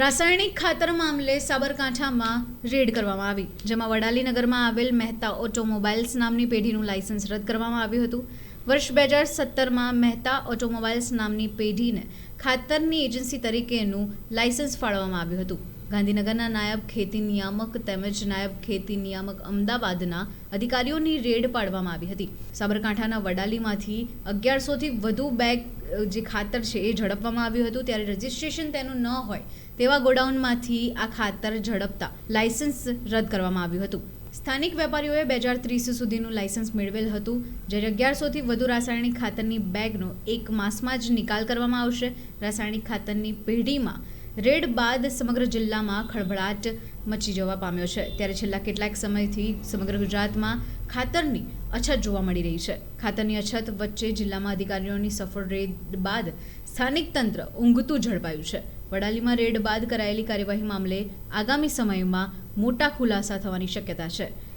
રાસાયણિક ખાતર મામલે સાબરકાંઠામાં રેડ કરવામાં આવી, જેમાં વડાલી નગરમાં આવેલ મહેતા ઓટોમોબાઇલ્સ નામની પેઢીનું લાયસન્સ રદ કરવામાં આવ્યું હતું. વર્ષ બે હજાર સત્તરમાં મહેતા ઓટોમોબાઇલ્સ નામની પેઢીને ખાતરની એજન્સી તરીકેનું લાયસન્સ ફાળવવામાં આવ્યું હતું. ગાંધીનગરના નાયબ ખેતી નિયામક તેમજ નાયબ ખેતી નિયામક અમદાવાદના અધિકારીઓની રેડ પાડવામાં આવી હતી. સાબરકાંઠાના વડાલીમાંથી અગિયારસોથી વધુ બેગ જે ખાતર છે એ ઝડપવામાં આવ્યું હતું ત્યારે રજિસ્ટ્રેશન તેનું ન હોય તેવા ગોડાઉનમાંથી આ ખાતર ઝડપતા લાયસન્સ રદ કરવામાં આવ્યું હતું. સ્થાનિક વેપારીઓએ બે હજાર ત્રીસ સુધીનું લાયસન્સ મેળવેલ હતું. જ્યારે અગિયારસોથી વધુ રાસાયણિક ખાતરની બેગનો એક માસમાં જ નિકાલ કરવામાં આવશે. રાસાયણિક ખાતરની પેઢીમાં રેડ બાદ સમગ્ર જિલ્લામાં ખળભળાટ મચી જવા પામ્યો છે. ત્યારે છેલ્લા કેટલાક સમયથી સમગ્ર ગુજરાતમાં ખાતરની અછત જોવા મળી રહી છે. ખાતરની અછત વચ્ચે જિલ્લામાં અધિકારીઓની સફળ રેડ બાદ સ્થાનિક તંત્ર ઊંઘતું ઝડપાયું છે. વડાલીમાં રેડ બાદ કરાયેલી કાર્યવાહી મામલે આગામી સમયમાં મોટા ખુલાસા થવાની શક્યતા છે.